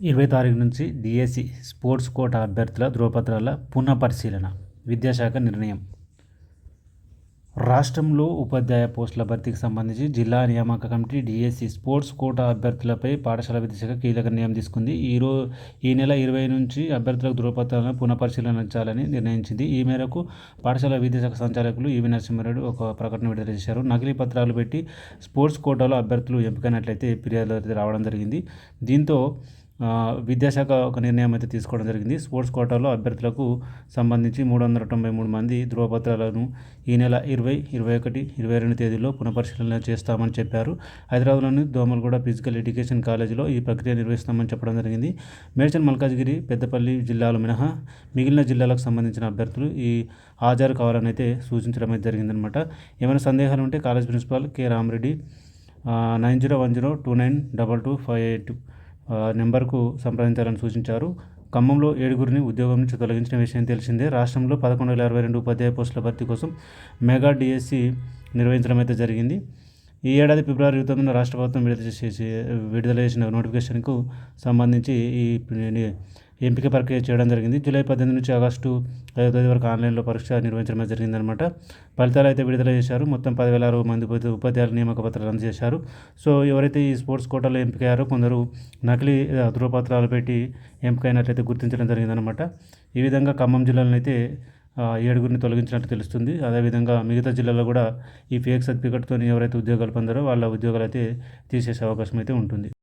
ఇరవై తారీఖు నుంచి డిఎస్సి స్పోర్ట్స్ కోటా అభ్యర్థుల ధృవపత్రాల పునఃపరిశీలన విద్యాశాఖ నిర్ణయం. రాష్ట్రంలో ఉపాధ్యాయ పోస్టుల భర్తీకి సంబంధించి జిల్లా నియామక కమిటీ డిఎస్సి స్పోర్ట్స్ కోటా అభ్యర్థులపై పాఠశాల విద్యాశాఖ కీలక నిర్ణయం తీసుకుంది. ఈరో ఈ నెల ఇరవై నుంచి అభ్యర్థులకు ధృవపత్రాలను పునఃపరిశీలించాలని నిర్ణయించింది. ఈ మేరకు పాఠశాల విద్యాశాఖ సంచాలకులు ఈవి నరసింహారెడ్డి ఒక ప్రకటన విడుదల చేశారు. నకిలీ పత్రాలు పెట్టి స్పోర్ట్స్ కోటాలో అభ్యర్థులు ఎంపికైనట్లయితే ఫిర్యాదులు రావడం జరిగింది. దీంతో విద్యాశాఖ ఒక నిర్ణయం అయితే తీసుకోవడం జరిగింది. స్పోర్ట్స్ కోటాలో అభ్యర్థులకు సంబంధించి మూడు వందల తొంభై మూడు మంది ధృవపత్రాలను ఈ నెల ఇరవై ఇరవై ఒకటి ఇరవై రెండు తేదీలో పునఃపరిశీలన చేస్తామని చెప్పారు. హైదరాబాద్లోని దోమలగూడ ఫిజికల్ ఎడ్యుకేషన్ కాలేజీలో ఈ ప్రక్రియ నిర్వహిస్తామని చెప్పడం జరిగింది. మేడ్చల్ మల్కాజ్గిరి పెద్దపల్లి జిల్లాలు మినహా మిగిలిన జిల్లాలకు సంబంధించిన అభ్యర్థులు ఈ హాజరు కావాలని అయితే సూచించడం అయితే జరిగిందనమాట ఏమైనా సందేహాలు ఉంటే college principal K. Ramareddy nine zero one zero two nine double two five eight నెంబర్కు సంప్రదించాలని సూచించారు. ఖమ్మంలో ఏడుగురిని ఉద్యోగం నుంచి తొలగించిన విషయం తెలిసిందే. రాష్ట్రంలో పదకొండు వేల అరవై రెండు ఉపాధ్యాయ పోస్టుల భర్తీ కోసం మెగా డిఎస్సి నిర్వహించడం అయితే జరిగింది. ఈ ఏడాది ఫిబ్రవరి తొమ్మిదిన రాష్ట్ర ప్రభుత్వం విడుదల చేసి విడుదల చేసిన నోటిఫికేషన్కు సంబంధించి ఈ ఎంపిక ప్రక్రియ చేయడం జరిగింది. జూలై పద్దెనిమిది నుంచి ఆగస్టు ఐదో తేదీ వరకు ఆన్లైన్లో పరీక్ష నిర్వహించడం జరిగిందనమాట ఫలితాలు అయితే విడుదల చేశారు. మొత్తం పదివేల అరవై మంది ఉపాధి- ఉపాధ్యాయుల నియామక పత్రాలు అందజేశారు. సో ఎవరైతే ఈ స్పోర్ట్స్ కోటాలో ఎంపికయ్యారో కొందరు నకిలీ ధృవపత్రాలు పెట్టి ఎంపికైనట్లయితే గుర్తించడం జరిగిందనమాట ఈ విధంగా ఖమ్మం జిల్లాలో అయితే ఏడుగురిని తొలగించినట్టు తెలుస్తుంది. అదేవిధంగా మిగతా జిల్లాలో కూడా ఈ ఫేక్ సర్టిఫికెట్తో ఎవరైతే ఉద్యోగాలు పొందారో వాళ్ళ ఉద్యోగాలు అయితే తీసేసే అవకాశం అయితే ఉంటుంది.